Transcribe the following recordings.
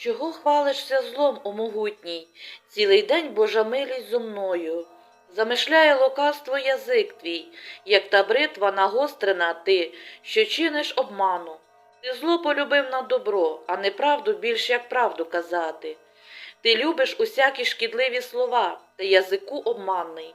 Чого хвалишся злом, о могутній, цілий день Божа милість зо мною. Замишляє лукавство язик твій, як та бритва нагострена ти, що чиниш обману. Ти зло полюбив на добро, а неправду більш як правду казати. Ти любиш усякі шкідливі слова, ти язику обманний.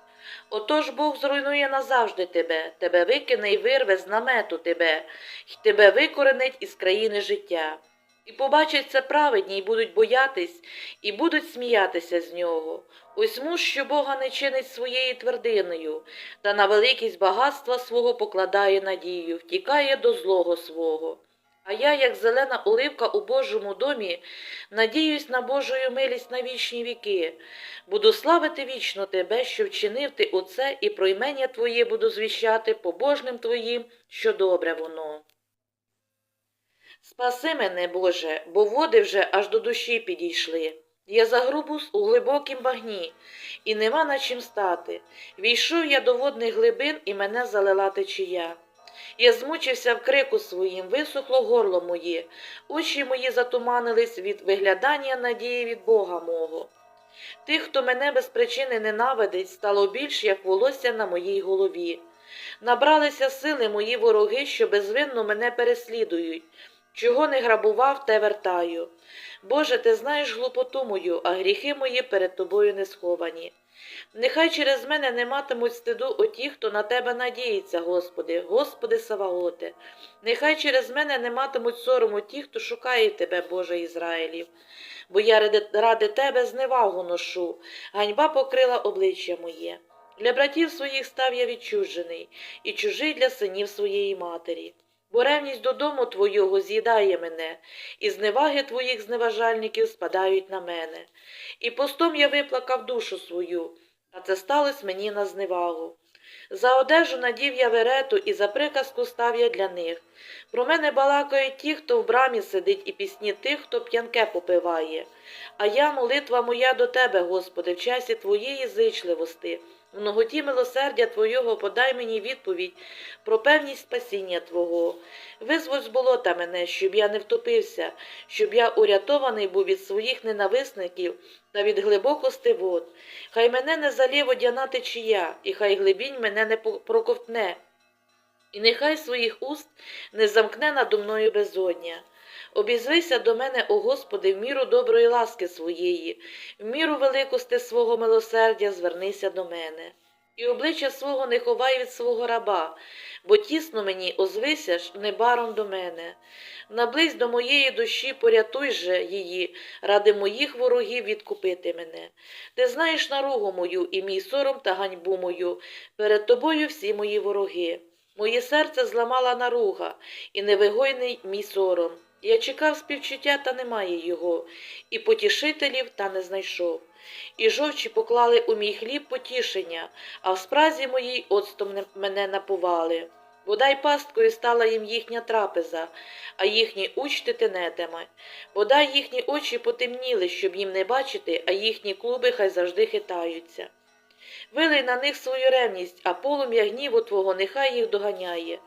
Отож Бог зруйнує назавжди тебе, тебе викине й вирве з намету тебе, й тебе викоренить із країни життя. І побачать це праведні, й будуть боятись, і будуть сміятися з нього. Ось муж, що Бога не чинить своєю твердиною, та на великість багатства свого покладає надію, втікає до злого свого. А я, як зелена оливка у Божому домі, надіюсь на Божою милість на вічні віки. Буду славити вічно тебе, що вчинив ти оце, і про імення твоє буду звіщати побожним твоїм, що добре воно. Спаси мене, Боже, бо води вже аж до душі підійшли. Я загрубус у глибокім багні, і нема на чим стати. Війшов я до водних глибин, і мене залила течія. Я змучився в крику своїм, висохло горло моє, очі мої затуманились від виглядання надії від Бога мого. Тих, хто мене без причини ненавидить, стало більш, як волосся на моїй голові. Набралися сили мої вороги, що безвинно мене переслідують. Чого не грабував, те вертаю. Боже, ти знаєш глупоту мою, а гріхи мої перед тобою не сховані. Нехай через мене не матимуть стиду оті, хто на тебе надіється, Господи, Господи Саваоте. Нехай через мене не матимуть сорому ті, хто шукає тебе, Боже Ізраїлів. Бо я ради, тебе зневагу ношу, ганьба покрила обличчя моє. Для братів своїх став я відчужений, і чужий для синів своєї матері. Бо ревність додому твого з'їдає мене, і зневаги твоїх зневажальників спадають на мене. І постом я виплакав душу свою, а це сталося мені на зневагу. За одежу надів я верету, і за приказку став я для них. Про мене балакають ті, хто в брамі сидить, і пісні тих, хто п'янке попиває. А я, молитва моя до тебе, Господи, в часі твоєї зичливости. В ноготі милосердя Твого подай мені відповідь про певність спасіння Твого. Визволь з болота мене, щоб я не втопився, щоб я урятований був від своїх ненависників та від глибокости вод. Хай мене не залє водяна течія, і хай глибінь мене не проковтне. І нехай своїх уст не замкне надо мною безодня. Обізвися до мене, о Господи, в міру доброї ласки своєї, в міру великости свого милосердя звернися до мене. І обличчя свого не ховай від свого раба, бо тісно мені озвися ж небаром до мене. Наблизь до моєї душі, порятуй же її, ради моїх ворогів відкупити мене. Ти знаєш наругу мою і мій сором та ганьбу мою, перед тобою всі мої вороги. Моє серце зламала наруга, і невигойний мій сором. Я чекав співчуття, та немає його, і потішителів та не знайшов. І жовчі поклали у мій хліб потішення, а в спразі моїй оцтом мене напували. Бодай пасткою стала їм їхня трапеза, а їхні учти тенетами. Бодай їхні очі потемніли, щоб їм не бачити, а їхні клуби хай завжди хитаються. Вилий на них свою ревність, а полум'я гніву твого нехай їх доганяє.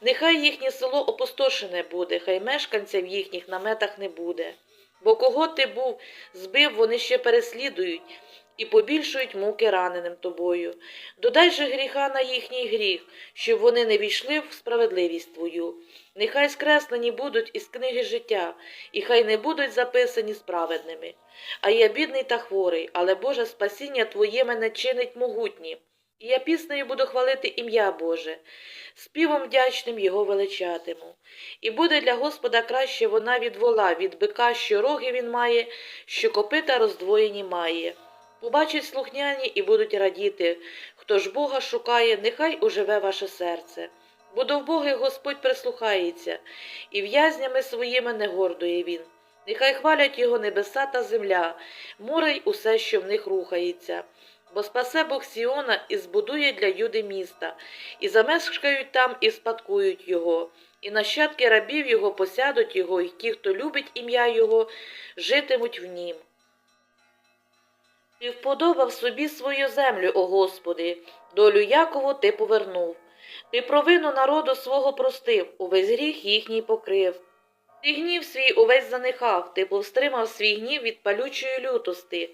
Нехай їхнє село опустошене буде, хай мешканця в їхніх наметах не буде. Бо кого ти був, збив, вони ще переслідують і побільшують муки раненим тобою. Додай же гріха на їхній гріх, щоб вони не війшли в справедливість твою. Нехай скреслені будуть із книги життя, і хай не будуть записані справедними. А я бідний та хворий, але Боже спасіння Твоє мене чинить могутнім. І я піснею буду хвалити ім'я Боже, співом вдячним Його величатиму. І буде для Господа краще вона від вола, від бика, що роги він має, що копита роздвоєні має. Побачать слухняні і будуть радіти. Хто ж Бога шукає, нехай уживе ваше серце. Бо до вбогих Господь прислухається, і в'язнями своїми не гордує він. Нехай хвалять його небеса та земля, море й усе, що в них рухається. Бо спасе Бог Сіона і збудує для Юди міста, і замешкають там, і спадкують його, і нащадки рабів його посядуть його, і ті, хто любить ім'я Його, житимуть в нім. Ти вподобав собі свою землю, о Господи, долю Якову ти повернув. Ти провину народу свого простив, увесь гріх їхній покрив. Ти гнів свій увесь занихав, ти повстримав свій гнів від палючої лютости.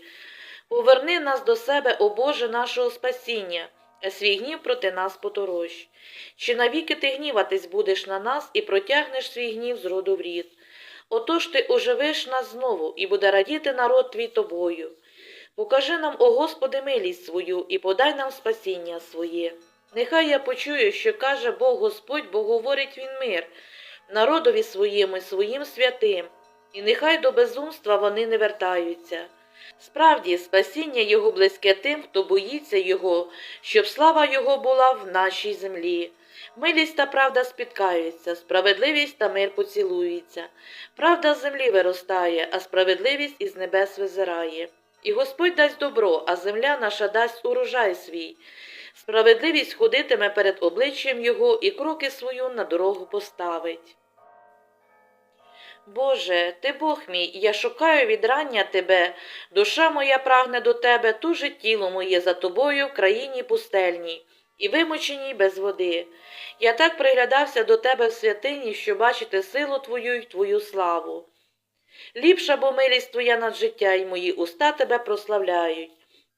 Поверни нас до себе, о Боже, нашого спасіння, а свій гнів проти нас поторощ. Чи навіки ти гніватись будеш на нас і протягнеш свій гнів з роду в рід? Отож ти оживиш нас знову, і буде радіти народ твій тобою. Покажи нам, о Господи, милість свою, і подай нам спасіння своє. Нехай я почую, що каже Бог Господь, бо говорить він мир, народові своєму, своїм святим, і нехай до безумства вони не вертаються. Справді, спасіння Його близьке тим, хто боїться Його, щоб слава Його була в нашій землі. Милість та правда спіткаються, справедливість та мир поцілуються. Правда з землі виростає, а справедливість із небес визирає. І Господь дасть добро, а земля наша дасть урожай свій. Справедливість ходитиме перед обличчям Його і кроки свою на дорогу поставить. Боже, ти Бог мій, я шукаю від рання тебе, душа моя прагне до тебе, тужить тіло моє за тобою в країні пустельній і вимученій без води. Я так приглядався до тебе в святині, що бачити силу твою й твою славу. Ліпша бо милість твоя над життя, і мої уста тебе прославляють.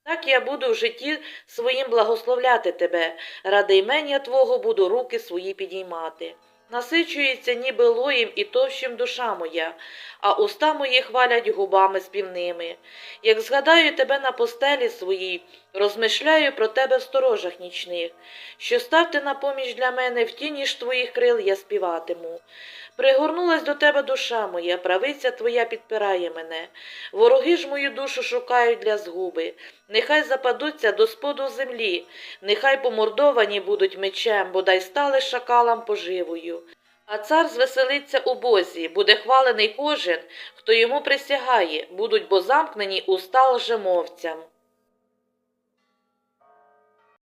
Так я буду в житті своїм благословляти тебе, ради імення Твого буду руки свої підіймати. Насичується ніби лоєм і товщим душа моя, а уста мої хвалять губами співними. Як згадаю тебе на постелі своїй, розмишляю про тебе в сторожах нічних, що став ти на поміч для мене в тіні ж твоїх крил я співатиму. Пригорнулась до тебе душа моя, правиця твоя підпирає мене. Вороги ж мою душу шукають для згуби. Нехай западуться до споду землі, нехай помордовані будуть мечем, бодай стали шакалам поживою. А цар звеселиться у Бозі, буде хвалений кожен, хто йому присягає, будуть бо замкнені уста лжемовцям.